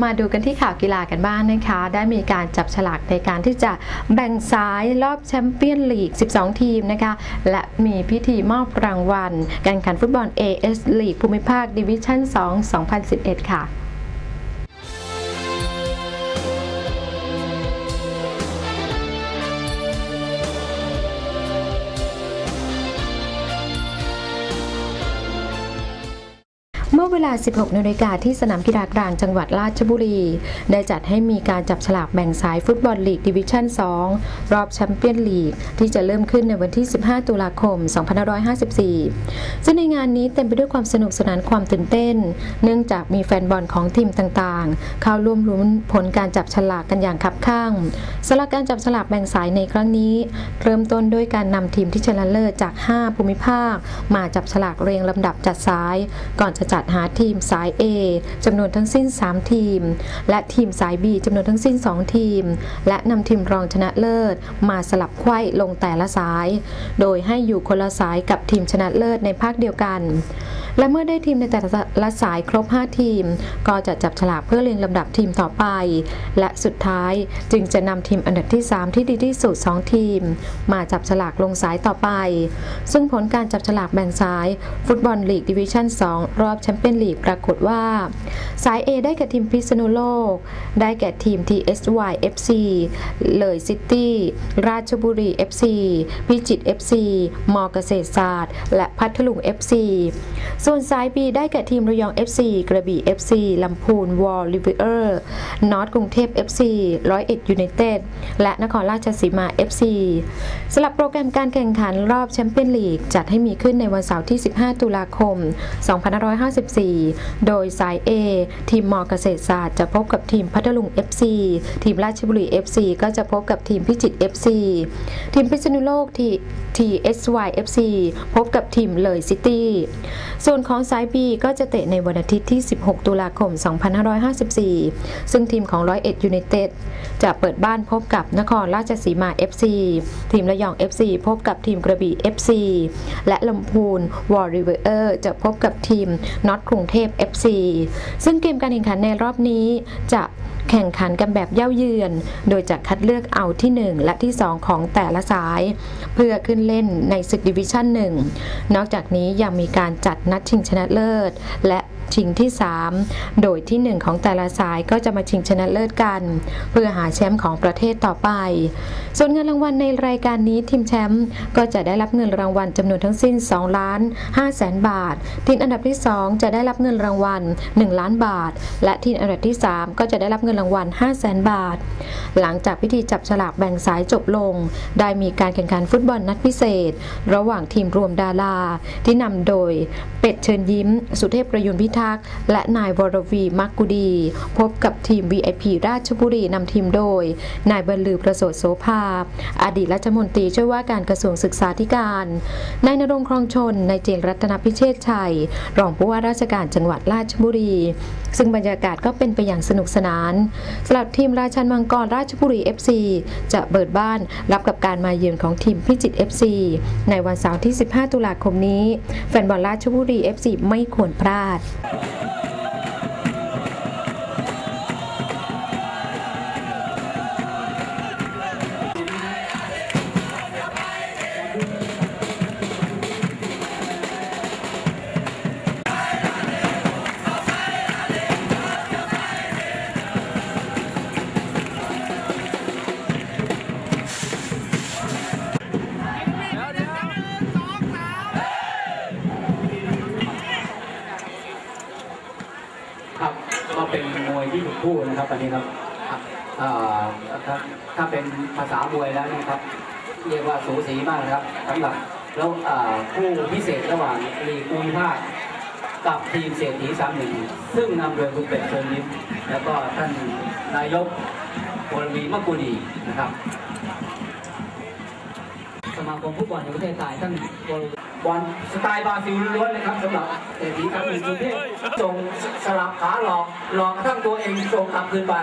มาดูกันที่ข่าวกีฬากันบ้างนะคะ ได้มีการจับฉลากในการที่จะแบ่งสายรอบแชมเปี้ยนลีก 12 ทีมนะคะ และมีพิธีมอบรางวัลการแข่งขันฟุตบอล AS ลีกภูมิภาคดิวิชั่น 2 2011 ค่ะ เวลา 16นาฬิกาที่สนามกีฬากลางจังหวัดราชบุรี ได้จัดให้มีการจับฉลากแบ่งสายฟุตบอลลีกดิวิชั่น 2 รอบแชมเปี้ยนลีก ที่จะเริ่มขึ้นในวันที่ 15 ตุลาคม 2554 ซึ่งในงานนี้เต็มไปด้วยความสนุกสนานความตื่นเต้น เนื่องจากมีแฟนบอลของทีมต่างๆ เข้าร่วมรุ้นผลการจับฉลากกันอย่างคับข้างสำหรับการจับฉลากแบ่งสายในครั้งนี้ เริ่มต้นด้วยการนำทีมที่ชนะเลิศจาก 5 ภูมิภาค มาจับฉลากเรียงลำดับจัดสาย ก่อนจะจัดหาทีมสาย A จำนวนทั้งสิ้น 3 ทีม และทีมสาย B จำนวนทั้งสิ้น 2 ทีม และนำทีมรองชนะเลิศ มาสลับไขว้ลงแต่ละสาย โดยให้อยู่คนละสายกับทีมชนะเลิศในภาคเดียวกัน และเมื่อได้ทีมในแต่ละสายครบ 5 ทีม ก็จะจับฉลากเพื่อเรียงลำดับทีมต่อไป และสุดท้ายจึงจะนำทีมอันดับที่ 3 ที่ดีที่สุด 2 ทีม มาจับฉลากลงสายต่อไป ซึ่งผลการจับฉลากแบ่งสาย ฟุตบอลลีกดิวิชั่น 2 รอบแชมเปี้ยนลีกปรากฏว่า สาย A ได้แก่ทีมพิษณุโลก ได้แก่ทีม TSY FC เลยซิตี้ ราชบุรี FC พิจิตร FC มอเกษตรศาสตร์ และพัทลุง FC ส่วนสาย B ได้แก่ทีมระยอง FC กระบี่ FC ลำพูนวอลลิเวอร์นอตกรุงเทพ FC ร้อยเอ็ดยูไนเต็ดและนครราชสีมา FC สลับโปรแกรมการแข่งขันรอบแชมเปี้ยนลีกจัดให้มีขึ้นในวันเสาร์ที่ 15 ตุลาคม 2554โดยสาย A ทีมมอเกษตรศาสตร์จะพบกับทีมพัทลุง FC ทีมราชบุรี FC ก็จะพบกับทีมพิจิตร FC ทีมพิษณุโลกที TSY FC พบกับทีมเลยซิตี้ ส่วนของสาย B ก็จะเตะในวันอาทิตย์ที่ 16 ตุลาคม 2554 ซึ่งทีมของร้อยเอ็ดยูไนเต็ดจะเปิดบ้านพบกับนครราชสีมา FC ทีมระยอง FC พบกับทีมกระบี่ FC และลำพูนวอร์ริเวอร์จะพบกับทีมน็อตกรุงเทพ FC ซึ่งเกมการแข่งขันในรอบนี้จะ แข่งขันกันแบบเย่าเยือน โดยจะคัดเลือกเอาที่ 1 และที่ 2 ของแต่ละสาย เพื่อขึ้นเล่นในศึกดิวิชั่น 1 นอกจากนี้ยังมีการจัดนัดชิงชนะเลิศ และชิงที่ 3 โดยที่ 1 ของแต่ละสายก็จะมาชิงชนะเลิศกัน เพื่อหาแชมป์ของประเทศต่อไป ส่วนเงินรางวัลในรายการนี้ทีมแชมป์ก็จะได้รับเงินรางวัลจำนวนทั้งสิ้น 2 ล้าน5แสนบาท ทีมอันดับที่ 2 จะได้รับเงินรางวัล 1 ล้านบาท และทีมอันดับที่ 3 ก็จะได้รับเงินรางวัล5แสนบาท หลังจากพิธีจับฉลากแบ่งสายจบลง ได้มีการแข่งขันฟุตบอลนัดพิเศษ ระหว่างทีมรวมดารา ที่นำโดย เป็ดเชิญยิ้ม สุเทพประยุนพิทักษ์และนายวรวีมักกุดี พบกับทีม VIP ราชบุรีนำทีมโดย นายบรรลือประเสริฐโสภา อดีตรัฐมนตรีช่วยว่าการกระทรวงศึกษาธิการ นายนรงค์ครองชน นายเจนรัตนพิเชษชัย รองผู้ว่าราชการจังหวัดราชบุรี ซึ่งบรรยากาศก็เป็นไปอย่างสนุกสนานสำหรับทีมราชันมังกรราชบุรี FC จะเปิดบ้านรับกับการมาเยือนของทีมพิจิตร FC ในวันเสาร์ที่ 15 ตุลาคมนี้ แฟนบอลราชบุรี FC ไม่ควรพลาด เป็นมวยที่ถูกคู่นะครับตอนนี้ครับอ่อถ้าถ้าเป็นภาษามวยแล้วนะครับ เรียกว่าสูสีมากนะครับสำหรับแล้วอ่อคู่พิเศษระหว่างลีกูมิภาคกับทีมเศรษฐีสามหนึ่งซึ่งนำโดยคุณเป็ดเชิญยิ้มแล้วก็ท่านนายกวรวีมกุดีนะครับ สมาคมฟุตบอลแห่งประเทศไทยท่านวร บอลสไตล์บราซิลล้วนๆนะครับสำหรับเศรษฐีสามหนึ่งประเทศส่งสลับขาหลอกหลอกกระทั่งตัวเองส่งกลับคืนไป